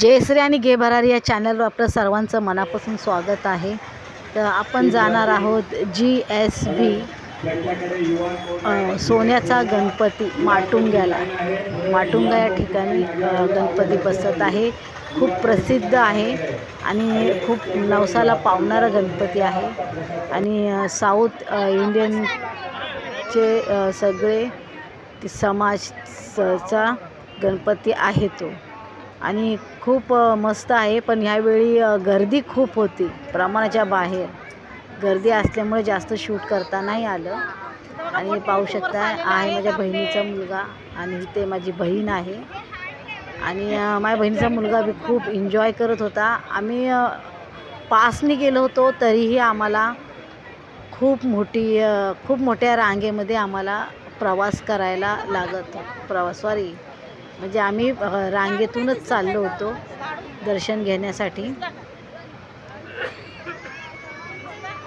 जयश्री आणि गे भरारी या चॅनलवर आपलं सर्वांचं मनापासून स्वागत आहे. तर आपण जाणार आहोत जी एस बी सोन्याचा गणपती माटुंग्याला. माटुंगा या ठिकाणी गणपती बसत आहे. खूप प्रसिद्ध आहे आणि खूप नवसाला पावणारा गणपती आहे. आणि साऊथ इंडियनचे सगळे समाजचा गणपती आहे तो. आणि खूप मस्त आहे. पण ह्यावेळी गर्दी खूप होती प्रमाणाच्या बाहेर. गर्दी असल्यामुळे जास्त शूट करता नाही आलं. आणि पाहू शकता आहे माझ्या बहिणीचा मुलगा आणि इथे माझी बहीण आहे. आणि माझ्या बहिणीचा मुलगा बी खूप एन्जॉय करत होता. आम्ही पासने पासनी गेलो होतो तरीही आम्हाला खूप मोठी खूप मोठ्या रांगेमध्ये आम्हाला प्रवास करायला लागत प्रवासवारी म्हणजे आम्ही रांगेतूनच चाललो होतो दर्शन घेण्यासाठी.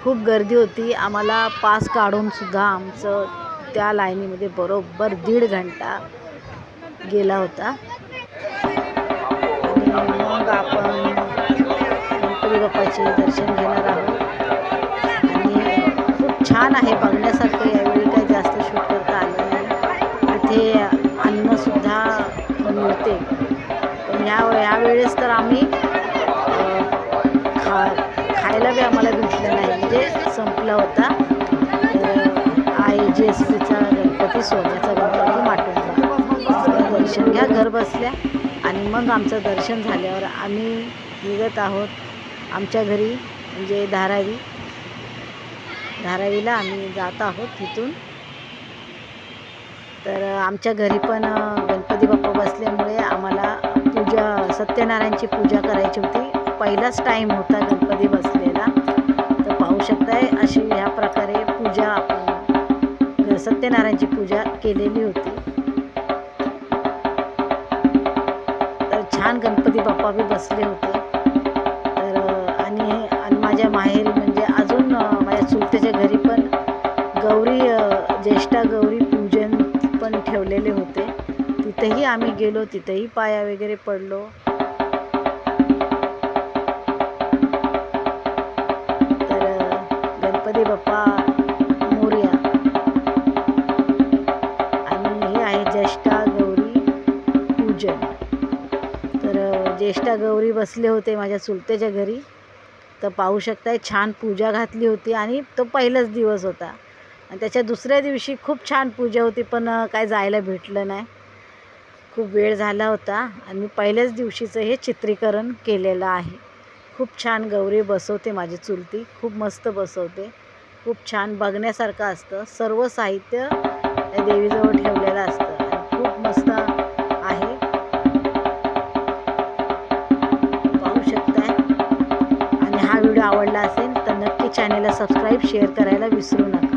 खूप गर्दी होती. आम्हाला पास काढून सुद्धा आमचं त्या लाईनीमध्ये बरोबर दीड घंटा गेला होता. मग आपण गणपती बाप्पाचे दर्शन घेणार आहोत. आणि खूप छान आहे बघण्यासाठी पण या यावेळेस तर आम्ही खा खायला बी आम्हाला भेटलं नाही. म्हणजे संपला होता. तर आय जी एस पीचा गणपती सोन्याचा गणपती माटुंगा दर्शन घ्या घर बसल्या. आणि मग आमचं दर्शन झाल्यावर आम्ही निघत आहोत आमच्या घरी म्हणजे धारावी. धारावीला आम्ही जात आहोत तिथून. तर आमच्या घरी पण गणपती बाप्पा बसल्यामुळे सत्यनारायणची पूजा करायची होती. पहिलाच टाईम होता गणपती बसलेला. तर पाहू शकताय अशी ह्या प्रकारे पूजा आपण सत्यनारायणची पूजा केलेली होती. तर छान गणपती बाप्पा बी बसले होते. तर आणि आणि माझ्या माहेरी म्हणजे अजून माझ्या चुलत्याच्या घरी पण गौरी ज्येष्ठा गौरी पूजन पण ठेवलेले होते. तिथेही आम्ही गेलो तिथेही पाया वगैरे पडलो. गणपती बाप्पा मोर्या. आणि हे आहे ज्येष्ठा गौरी पूजन. तर ज्येष्ठा गौरी बसले होते माझ्या चुलत्याच्या घरी. तर पाहू शकताय छान पूजा घातली होती आणि तो पहिलाच दिवस होता. आणि त्याच्या दुसऱ्या दिवशी खूप छान पूजा होती पण काय जायला भेटलं नाही. खूप वेळ झाला होता आणि मी पहिल्याच दिवशीचं हे चित्रीकरण केलेलं आहे. खूप छान गौरी बसवते माझी चुलती खूप मस्त बसवते. खूप छान बघण्यासारखं असतं. सर्व साहित्य त्या देवीजवळ ठेवलेलं असतं. आणि खूप मस्त आहे. पाहू शकताय. आणि हा व्हिडिओ आवडला असेल तर नक्की चॅनेलला सबस्क्राईब शेअर करायला विसरू नका.